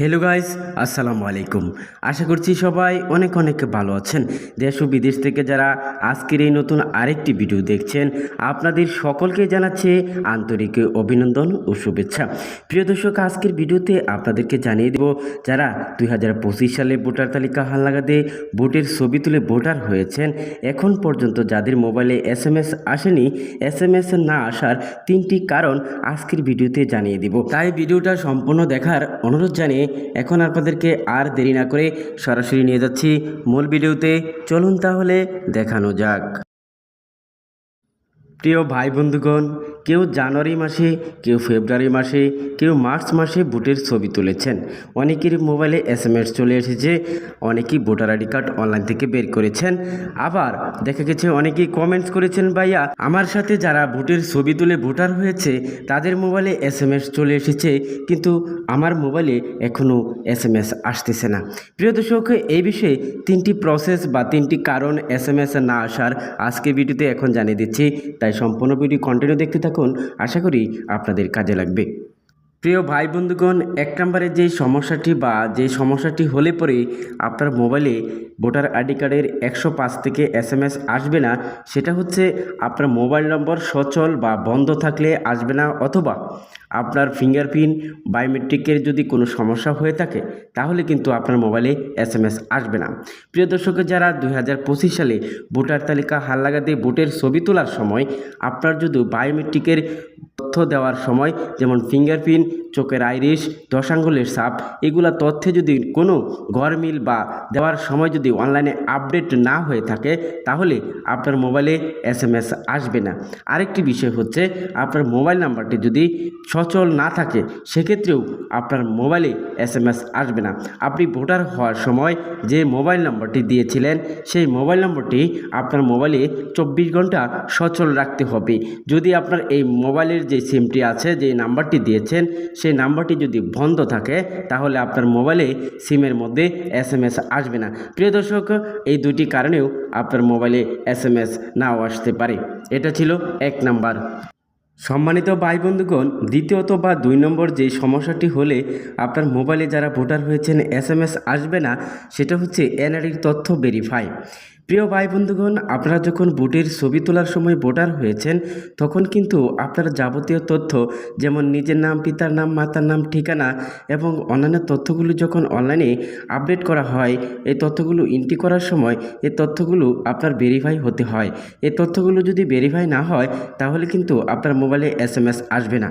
Hello guys আসসালামু আলাইকুম। আশা করছি সবাই অনেক অনেক ভালো আছেন। দেশ ও বিদেশ থেকে যারা আজকের এই নতুন আরেকটি ভিডিও দেখছেন, আপনাদের সকলকে জানাচ্ছে আন্তরিক অভিনন্দন ও শুভেচ্ছা। প্রিয় দর্শক, আজকের ভিডিওতে আপনাদেরকে জানিয়ে দেব, যারা দু হাজার পঁচিশ সালে ভোটার তালিকা হালনাগাদে ভোটের ছবি তুলে ভোটার হয়েছেন, এখন পর্যন্ত যাদের মোবাইলে এস এম এস আসেনি এস এম এস না আসার তিনটি কারণ আজকের ভিডিওতে জানিয়ে দিব। তাই ভিডিওটা সম্পূর্ণ দেখার অনুরোধ জানিয়ে এখন আপনাদেরকে আর দেরি না করে সরাসরি নিয়ে যাচ্ছি মূল ভিডিওতে। চলুন তাহলে দেখানো যাক। প্রিয় ভাই বন্ধুগণ কেউ জানুয়ারি মাসে, কেউ ফেব্রুয়ারি মাসে, কেউ মার্চ মাসে ভোটের ছবি তুলেছেন। অনেকের মোবাইলে এস এম এস চলে এসেছে, অনেকেই ভোটার আইডি কার্ড অনলাইন থেকে বের করেছেন। আবার দেখা গেছে অনেকেই কমেন্টস করেছেন, ভাইয়া, আমার সাথে যারা ভোটের ছবি তুলে ভোটার হয়েছে, তাদের মোবাইলে এস এম এস চলে এসেছে, কিন্তু আমার মোবাইলে এখনও এস এম এস আসতেছে না। প্রিয় দর্শক, এই বিষয়ে তিনটি প্রসেস বা তিনটি কারণ এস এম এস না আসার আজকে ভিডিওতে এখন জানিয়ে দিচ্ছি। তাই সম্পূর্ণ ভিডিও কন্টিনিউ দেখতে থাকুন। আশা করি আপনাদের কাজে লাগবে। প্রিয় ভাই বন্ধুগণ, এক নম্বরে যে সমস্যাটি বা যে সমস্যাটি হলে পরে আপনার মোবাইলে ভোটার আইডি কার্ডের একশো পাঁচ থেকে এস আসবে না, সেটা হচ্ছে আপনার মোবাইল নম্বর সচল বা বন্ধ থাকলে আসবে না অথবা আপনার ফিঙ্গারপ্রিন্ট, বায়োমেট্রিকের যদি কোনো সমস্যা হয়ে থাকে, তাহলে কিন্তু আপনার মোবাইলে এস এম এস আসবে না। প্রিয় দর্শক, যারা দু হাজার পঁচিশ সালে ভোটার তালিকা হাললাগাতে ভোটের ছবি তোলার সময় আপনার যদি বায়োমেট্রিকের তথ্য দেওয়ার সময়, যেমন ফিঙ্গারপ্রিন্ট, চোখের আইরিশ দশ আঙ্গুলের সাপ এগুলা তথ্যে যদি কোনো গরমিল বা দেওয়ার সময় যদি অনলাইনে আপডেট না হয়ে থাকে, তাহলে আপনার মোবাইলে এস এম এস আসবে না। আরেকটি বিষয় হচ্ছে, আপনার মোবাইল নাম্বারটি যদি সচল না থাকে, সেক্ষেত্রেও আপনার মোবাইলে এস এম এস আসবে না। আপনি ভোটার হওয়ার সময় যে মোবাইল নাম্বারটি দিয়েছিলেন, সেই মোবাইল নম্বরটি আপনার মোবাইলে চব্বিশ ঘণ্টা সচল রাখতে হবে। যদি আপনার এই মোবাইলের যে সিমটি আছে যে নাম্বারটি দিয়েছেন, সেই নাম্বারটি যদি বন্ধ থাকে, তাহলে আপনার মোবাইলে সিমের মধ্যে এস আসবে না। প্রিয় দর্শক, এই দুটি কারণেও আপনার মোবাইলে এস এম এস নাও আসতে পারে। এটা ছিল এক নাম্বার। সম্মানিত ভাই বন্ধুগণ দ্বিতীয়ত বা দুই নম্বর যে সমস্যাটি হলে আপনার মোবাইলে যারা ভোটার হয়েছেন, এস আসবে না, সেটা হচ্ছে এনআরইর তথ্য ভেরিফাই প্রিয় ভাই বন্ধুগণ, আপনারা যখন বুটের ছবি তোলার সময় ভোটার হয়েছেন, তখন কিন্তু আপনার যাবতীয় তথ্য যেমন নিজের নাম, পিতার নাম, মাতার নাম, ঠিকানা এবং অন্যান্য তথ্যগুলো যখন অনলাইনে আপডেট করা হয়, এই তথ্যগুলো এন্ট্রি করার সময় এই তথ্যগুলো আপনার ভেরিফাই হতে হয়। এই তথ্যগুলো যদি ভেরিফাই না হয়, তাহলে কিন্তু আপনার মোবাইলে এস আসবে না।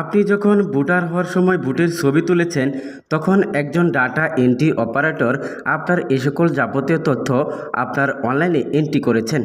আপনি যখন ভোটার হওয়ার সময় ভোটের ছবি তুলেছেন, তখন একজন ডাটা এন্ট্রি অপারেটর আপনার এই সকল যাবতীয় তথ্য আপনার অনলাইনে এন্ট্রি করেছেন।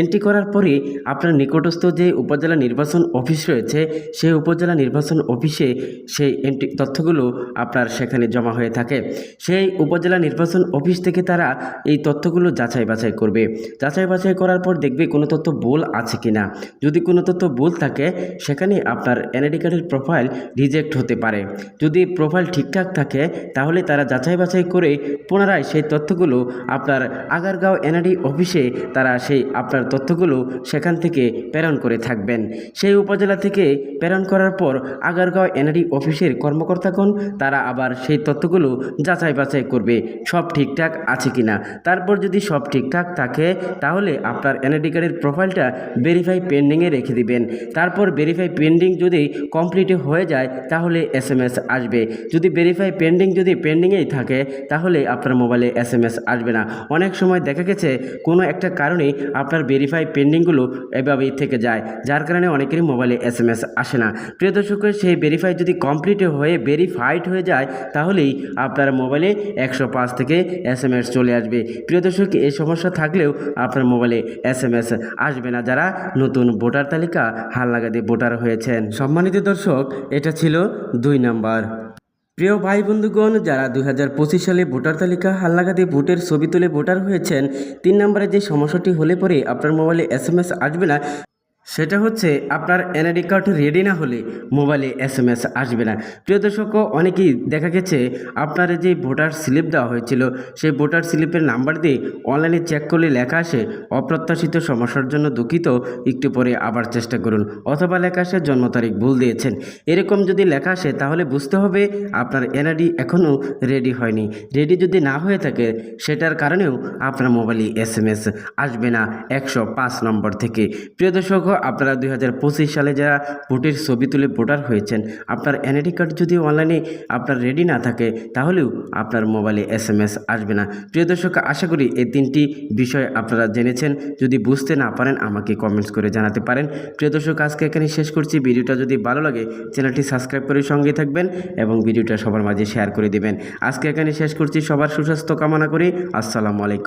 এন্ট্রি করার পরে আপনার নিকটস্থ যে উপজেলা নির্বাচন অফিস রয়েছে, সেই উপজেলা নির্বাচন অফিসে সেই এন্ট্রি তথ্যগুলো আপনার সেখানে জমা হয়ে থাকে। সেই উপজেলা নির্বাচন অফিস থেকে তারা এই তথ্যগুলো যাচাই বাছাই করবে। যাচাই বাছাই করার পর দেখবে কোনো তথ্য ভুল আছে কি না যদি কোনো তথ্য ভুল থাকে, সেখানে আপনার এনআইডি কার্ডের প্রোফাইল রিজেক্ট হতে পারে। যদি প্রোফাইল ঠিকঠাক থাকে, তাহলে তারা যাচাই বাছাই করে পুনরায় সেই তথ্যগুলো আপনার আগারগাঁও এনআইডি অফিসে তারা সেই আপনার তথ্যগুলো সেখান থেকে প্রেরণ করে থাকবেন। সেই উপজেলা থেকে প্রেরণ করার পর আগারগাঁও এনআইডি অফিসের কর্মকর্তাগণ তারা আবার সেই তথ্যগুলো যাচাই বাছাই করবে, সব ঠিকঠাক আছে কিনা। তারপর যদি সব ঠিকঠাক থাকে, তাহলে আপনার এনআইডি কার্ডের প্রোফাইলটা ভেরিফাই পেন্ডিংয়ে রেখে দিবেন। তারপর ভেরিফাই পেন্ডিং যদি কমপ্লিট হয়ে যায়, তাহলে এস এম এস আসবে। যদি ভেরিফাই পেন্ডিং যদি পেন্ডিংয়েই থাকে, তাহলে আপনার মোবাইলে এস এম এস আসবে না। অনেক সময় দেখা গেছে, কোনো একটা কারণে আপনার ভেরিফাই পেন্ডিংগুলো এভাবেই থেকে যায়, যার কারণে অনেকেরই মোবাইলে এস এম এস আসে না। প্রিয় দর্শকের সেই ভেরিফাই যদি কমপ্লিট হয়ে ভেরিফাইড হয়ে যায়, তাহলেই আপনার মোবাইলে একশো পাঁচ থেকে এস এম এস চলে আসবে। প্রিয় দর্শক, এই সমস্যা থাকলেও আপনার মোবাইলে এস এম এস আসবে না। যারা নতুন ভোটার তালিকা হাল লাগাতে ভোটার হয়েছেন, সম্মানিত দর্শক এটা ছিল দুই নাম্বার। প্রিয় ভাই বন্ধুগণ যারা দুই হাজার পঁচিশ সালে ভোটার তালিকা হাল্লাগাতে ভোটের ছবি তুলে ভোটার হয়েছেন, তিন নম্বরে যে সমস্যাটি হলে পরে আপনার মোবাইলে এস আসবে না সেটা হচ্ছে আপনার এনআইডি কার্ড রেডি না হলে মোবাইলে এস এম এস আসবে না। প্রিয় দর্শক, অনেকেই দেখা গেছে আপনার যে ভোটার স্লিপ দেওয়া হয়েছিল, সেই ভোটার স্লিপের নাম্বার দিয়ে অনলাইনে চেক করলে লেখা আসে, অপ্রত্যাশিত সমস্যার জন্য দুঃখিত, একটু পরে আবার চেষ্টা করুন। অথবা লেখা আসে, জন্ম তারিখ ভুল দিয়েছেন। এরকম যদি লেখা আসে, তাহলে বুঝতে হবে আপনার এনআইডি এখনও রেডি হয়নি। রেডি যদি না হয়ে থাকে, সেটার কারণেও আপনার মোবাইলে এস এম এস আসবে না একশো পাঁচ নম্বর থেকে। প্রিয় দর্শক আপনারা দুই হাজার পঁচিশ সালে যারা ভোটের ছবি তুলে ভোটার হয়েছেন, আপনার এনআইডি কার্ড যদি অনলাইনে আপনার রেডি না থাকে, তাহলেও আপনার মোবাইলে এস এম এস আসবে না। প্রিয় দর্শক, আশা করি এই তিনটি বিষয় আপনারা জেনেছেন। যদি বুঝতে না পারেন, আমাকে কমেন্টস করে জানাতে পারেন। প্রিয় দর্শক, আজকে এখানে শেষ করছি। ভিডিওটা যদি ভালো লাগে, চ্যানেলটি সাবস্ক্রাইব করে সঙ্গে থাকবেন এবং ভিডিওটা সবার মাঝে শেয়ার করে দিবেন। আজকে এখানে শেষ করছি। সবার সুস্বাস্থ্য কামনা করি। আসসালামু আলাইকুম।